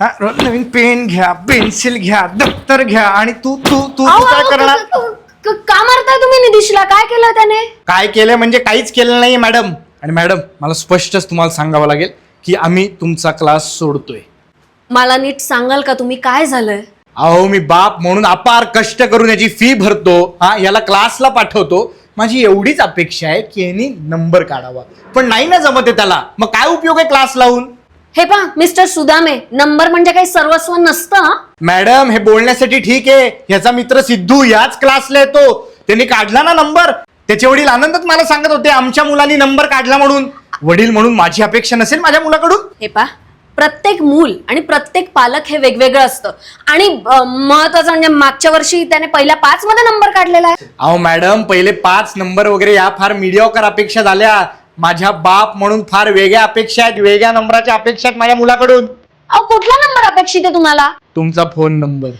हा, रोज नवीन पेन घ्या पेन्सिल घ्या दप्तर घ्या आणि तू तू तू काय करणार? क- मारताय तुम्ही निधीशला? काय केलं त्याने? काय केलंय म्हणजे काहीच केलं नाही मॅडम. आणि मॅडम मला स्पष्टच तुम्हाला सांगावं लागेल की आम्ही तुमचा क्लास सोडतोय. मला नीट सांगाल का तुम्ही? काय झालंय? अहो मी बाप म्हणून अपार कष्ट करून याची फी भरतो. हा याला क्लासला पाठवतो. माझी एवढीच अपेक्षा आहे की यांनी नंबर काढावा. पण नाही ना जमत आहे त्याला. मग काय उपयोग आहे क्लास लावून? हे पहा मिस्टर सुदामे नंबर म्हणजे काही सर्वस्व नसतं? मॅडम हे बोलण्यासाठी ठीक आहे. ह्याचा मित्र सिद्धू याच क्लासला येतो. त्यांनी काढला ना नंबर? त्याचे वडील आनंदात मला सांगत होते आमच्या मुलांनी नंबर काढला म्हणून. वडील म्हणून माझी अपेक्षा नसेल माझ्या मुलाकडून? हे पहा प्रत्येक मूल आणि प्रत्येक पालक हे वेगवेगळं असतं. आणि अं, महत्वाचं म्हणजे मागच्या वर्षी त्याने पहिल्या पाच मध्ये नंबर काढलेला आहे. अहो मॅडम पहिले पाच नंबर वगैरे या फार मीडियाकर अपेक्षा झाल्या. माझ्या बाप म्हणून फार वेगळ्या अपेक्षा आहेत वेगळ्या नंबराच्या अपेक्षा आहेत माझ्या मुलाकडून. अहो कुठला नंबर अपेक्षित आहे तुम्हाला? तुमचा फोन नंबर.